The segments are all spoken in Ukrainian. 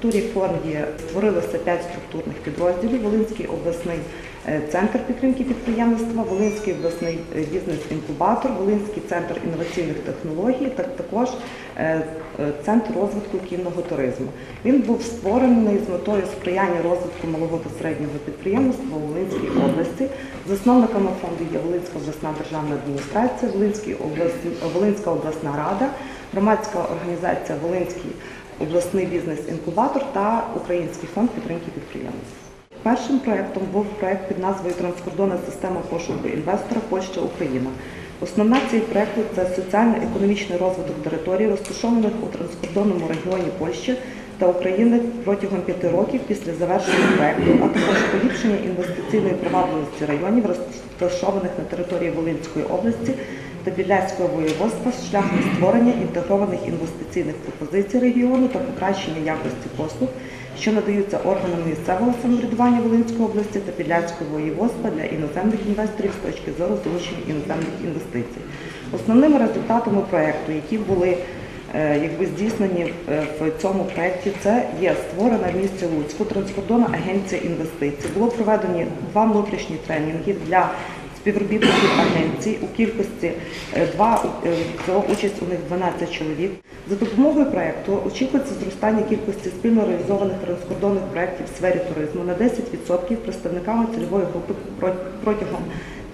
структурі фонді створилося 5 структурних підрозділів. Волинський обласний е, центр підтримки підприємництва, Волинський обласний е, бізнес-інкубатор, Волинський центр інноваційних технологій та також е, центр розвитку кінного туризму. Він був створений з метою сприяння розвитку малого та середнього підприємництва у Волинській області. Засновниками фонду є Волинська обласна державна адміністрація, Волинська обласна рада, громадська організація Волинський обласний бізнес-інкубатор та Український фонд підтримки підприємництва. Першим проєктом був проєкт під назвою Транскордонна система пошуку інвестора Польща Україна. Основна ціль проєкту це соціально-економічний розвиток територій, розташованих у транскордонному регіоні Польщі та України протягом п'яти років після завершення проєкту, а також поліпшення інвестиційної привабливості районів, розташованих на території Волинської області та Біляського воєводства шляхом створення інтегрованих інвестиційних пропозицій регіону та покращення якості послуг, що надаються органам місцевого самоврядування Волинської області та Підляського воєводства для іноземних інвесторів з точки зору залучення іноземних інвестицій. Основними результатами проекту, які були е, якби здійснені е, в цьому проєкті, це є створена в місті Луцьку транскордонна агенція інвестицій. Було проведені два внутрішні тренінги для співробітників агенції у кількості е, два е, взяло участь у них 12 чоловік. За допомогою проєкту очікується зростання кількості спільно реалізованих транскордонних проєктів в сфері туризму на 10% представниками цільової групи про- протягом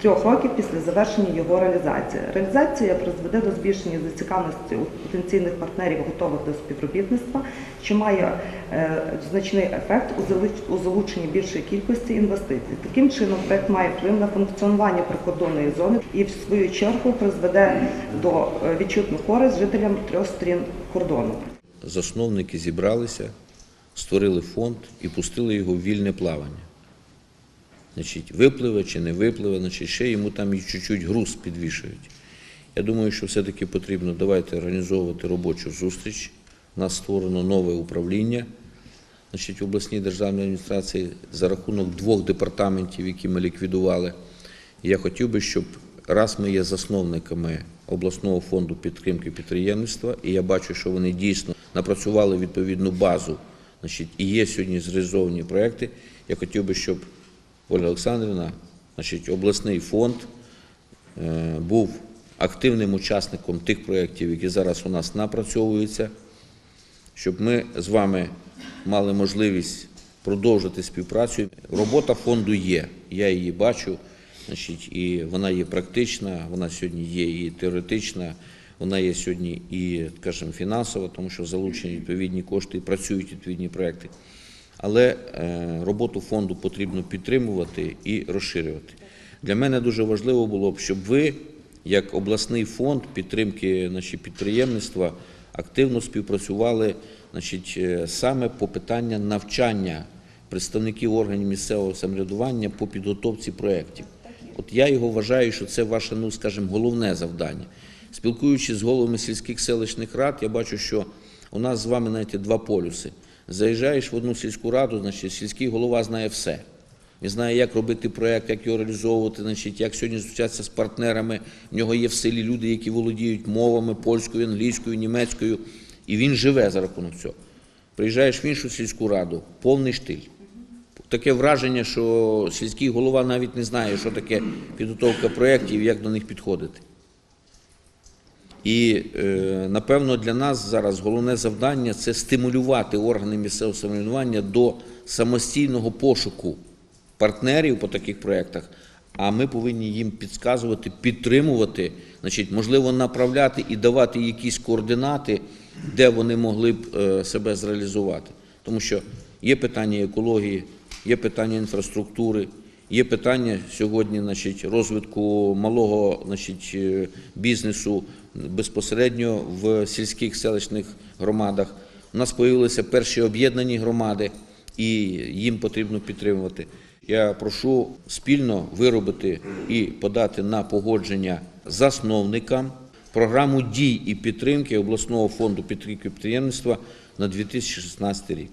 трьох років після завершення його реалізації. Реалізація призведе до збільшення зацікавленості у потенційних партнерів, готових до співробітництва, що має е, значний ефект у залуч- у залученні більшої кількості інвестицій. Таким чином, проект має вплив на функціонування прикордонної зони і, в свою чергу, призведе до е, відчутну користь жителям трьох сторін кордону. засновники зібралися, створили фонд і пустили його в вільне плавання. Значить, випливе чи не випливе, значить, ще йому там і чуть-чуть груз підвішують. Я думаю, що все-таки потрібно давайте організовувати робочу зустріч. У нас створено нове управління значить, в обласній державній адміністрації за рахунок двох департаментів, які ми ліквідували. Я хотів би, щоб раз ми є засновниками обласного фонду підтримки підприємництва, і я бачу, що вони дійсно напрацювали відповідну базу, значить, і є сьогодні зреалізовані проекти. Я хотів би, щоб Ольга Олександрівна, значить, обласний фонд е, був активним учасником тих проєктів, які зараз у нас напрацьовуються щоб ми з вами мали можливість продовжити співпрацю. Робота фонду є, я її бачу, значить, і вона є практична, вона сьогодні є і теоретична, вона є сьогодні і, скажімо, фінансова, тому що залучені відповідні кошти і працюють відповідні проекти. Але е, роботу фонду потрібно підтримувати і розширювати. Для мене дуже важливо було б, щоб ви, як обласний фонд підтримки значить, підприємництва, активно співпрацювали значить, е, саме по питання навчання представників органів місцевого самоврядування по підготовці проєктів. От я його вважаю, що це ваше, ну скажімо, головне завдання. Спілкуючись з головами сільських селищних рад, я бачу, що у нас з вами знаєте, два полюси. Заїжджаєш в одну сільську раду, значить сільський голова знає все. Він знає, як робити проєкт, як його реалізовувати, значить, як сьогодні зустрічатися з партнерами. В нього є в селі люди, які володіють мовами польською, англійською, німецькою, і він живе за рахунок цього. Приїжджаєш в іншу сільську раду, повний штиль. Таке враження, що сільський голова навіть не знає, що таке підготовка проєктів, як до них підходити. І е, напевно для нас зараз головне завдання це стимулювати органи місцевого самоврядування до самостійного пошуку партнерів по таких проєктах. А ми повинні їм підказувати, підтримувати, значить, можливо, направляти і давати якісь координати, де вони могли б е, себе зреалізувати. Тому що є питання екології, є питання інфраструктури, є питання сьогодні значить, розвитку малого значить, е, бізнесу безпосередньо в сільських селищних громадах. У нас з'явилися перші об'єднані громади, і їм потрібно підтримувати. Я прошу спільно виробити і подати на погодження засновникам програму дій і підтримки обласного фонду підтримки підприємництва на 2016 рік.